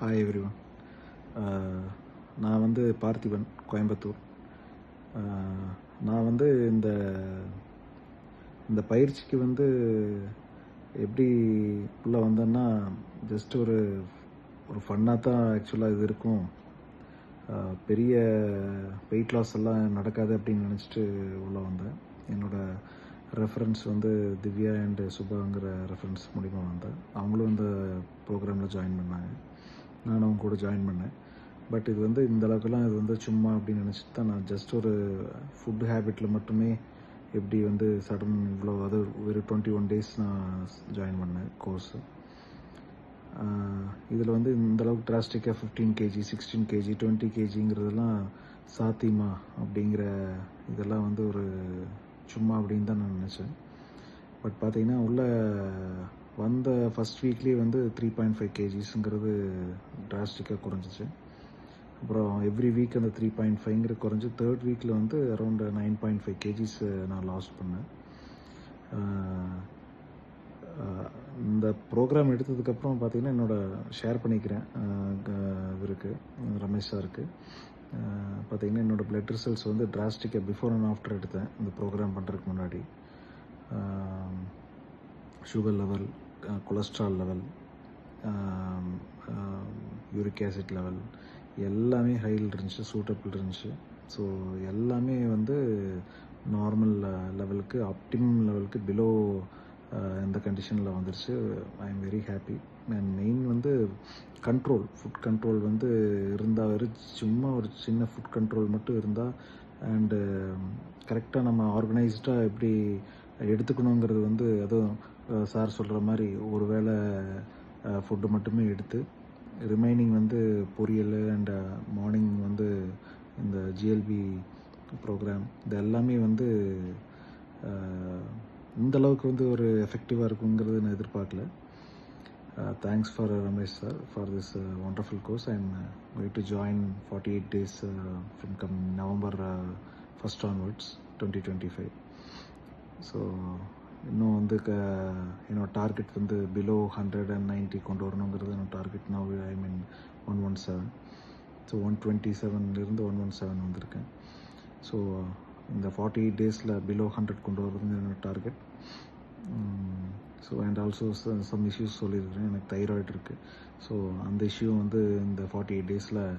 Hi everyone uh, நான் வந்து Parthiban Coimbatore. Uh, நான் வந்து இந்த இந்த பயிற்சிக்கு வந்து எப்படி உள்ளே வந்தேன்னா ஜஸ்ட் ஒரு ஒரு ஃபன்னாக தான் ஆக்சுவலாக இது இருக்கும். Uh, பெரிய வெயிட் லாஸ் எல்லாம் நடக்காது அப்படின்னு நினச்சிட்டு உள்ளே வந்தேன். என்னோடய ரெஃபரன்ஸ் வந்து திவ்யா அண்டு சுபாங்கிற ரெஃபரன்ஸ் மூலிமா வந்தேன். அவங்களும் இந்த ப்ரோக்ராமில் ஜாயின் பண்ணாங்க. நானும் அவங்க கூட ஜாயின் பண்ணேன். பட் இது வந்து இந்த அளவுக்குலாம் இது வந்து சும்மா அப்படின்னு நினச்சிட்டு தான் நான் ஜஸ்ட் ஒரு ஃபுட் ஹேபிட்டில் மட்டுமே எப்படி வந்து சடன் இவ்வளோ அது ஒரு டுவெண்ட்டி ஒன் டேஸ் நான் ஜாயின் பண்ணேன் கோர்ஸு இதில் வந்து இந்த அளவுக்கு டிராஸ்டிக்காக fifteen KG sixteen KG twenty கேஜிங்கிறதெல்லாம் சாத்தியமா அப்படிங்கிற இதெல்லாம் வந்து ஒரு சும்மா அப்படின்னு தான் நான் நினச்சேன். பட் பார்த்தீங்கன்னா உள்ள வந்த ஃபஸ்ட் வீக்லேயே வந்து த்ரீ பாயிண்ட் ஃபைவ் கேஜிஸுங்கிறது டிராஸ்டிக்காக குறைஞ்சிச்சு. அப்புறம் எவ்ரி வீக் அந்த த்ரீ பாயிண்ட் ஃபைவ்ங்கிற குறைஞ்சி தேர்ட் வீக்கில் வந்து around nine point five KGs நான் லாஸ் பண்ணேன். இந்த ப்ரோக்ராம் எடுத்ததுக்கப்புறம் பார்த்தீங்கன்னா என்னோட ஷேர் பண்ணிக்கிறேன் க- இவருக்கு ரமேஷ் சாருக்கு. ஆஹ் பார்த்தீங்கன்னா என்னோடய பிளட் ரிசல்ட்ஸ் வந்து டிராஸ்டிக்காக பிஃபோர் அண்ட் ஆஃப்டர் எடுத்தேன் இந்த ப்ரோக்ராம் பண்ணுறதுக்கு முன்னாடி. Sugar level cholesterol level uric acid level எல்லாமே ஹையில் இருந்துச்சு சூட்டபிள் இருந்துச்சு. ஸோ எல்லாமே வந்து நார்மல் லெவலுக்கு ஆப்டிமம் லெவலுக்கு பிலோ இந்த கண்டிஷனில் வந்துருச்சு. I am very happy and main வந்து கண்ட்ரோல் ஃபுட் கண்ட்ரோல் வந்து இருந்தால் வெறும் சும்மா ஒரு சின்ன ஃபுட் கண்ட்ரோல் மட்டும் இருந்தால் அண்டு கரெக்டாக நம்ம ஆர்கனைஸ்டாக எப்படி எடுத்துக்கணுங்கிறது வந்து அதுவும் சார் சொல்கிற மாதிரி ஒரு வேளை ஃபுட்டு மட்டுமே எடுத்து ரிமைனிங் வந்து பொரியல் அண்ட் மார்னிங் வந்து இந்த ஜிஎல்பி ப்ரோக்ராம் இது எல்லாமே வந்து இந்த அளவுக்கு வந்து ஒரு எஃபெக்டிவாக இருக்குங்கிறது நான் எதிர்பார்க்கல. Thanks for Ramesh sir for this wonderful course I am going to join forty eight days from come November first onwards twenty twenty five so இன்னும் வந்து க என்னோட டார்கெட் வந்து பிலோ ஹண்ட்ரட் அண்ட் நைன்ட்டி கொண்டு வரணுங்கிறது என்னோட டார்கெட் நான் I mean one one seven so one twenty செவன்லேருந்து one one seven வந்திருக்கேன். So இந்த ஃபார்ட்டி எயிட் டேஸில் பிலோ ஹண்ட்ரட் கொண்டு வரது என்னோட target so and also some issues சொல்லியிருக்கிறேன். எனக்கு தைராய்டு இருக்குது ஸோ அந்த இஷ்யூ வந்து இந்த ஃபார்ட்டி எயிட் டேஸில்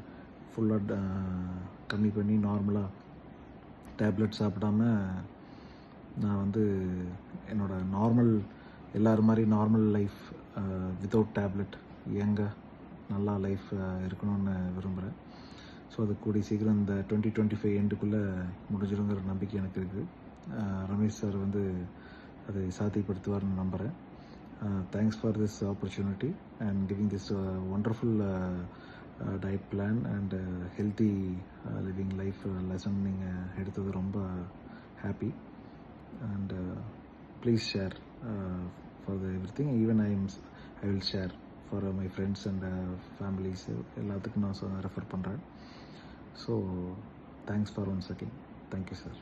ஃபுல்லாக கம்மி பண்ணி நார்மலாக டேப்லெட் சாப்பிடாம நான் வந்து என்னோட நார்மல் எல்லோரும் மாதிரி நார்மல் லைஃப் வித்தவுட் டேப்லெட் இயங்க நல்லா லைஃப் இருக்கணும்னு விரும்புகிறேன் ஸோ அது கூடி சீக்கிரம் இந்த டுவெண்ட்டி டுவெண்ட்டி ஃபைவ் எண்டுக்குள்ளே முடிஞ்சிருங்கிற நம்பிக்கை எனக்கு இருக்குது ரமேஷ் சார் வந்து அதை சாத்தியப்படுத்துவார்னு நம்புகிறேன் thanks for this opportunity and giving this wonderful diet plan and healthy living life lesson நீங்கள் எடுத்தது ரொம்ப happy and uh, please share uh, for the everything even i am i will share for uh, my friends and uh, families எல்லாத்துக்கும் நான் refer பண்ணுறேன் so thanks for one second thank you sir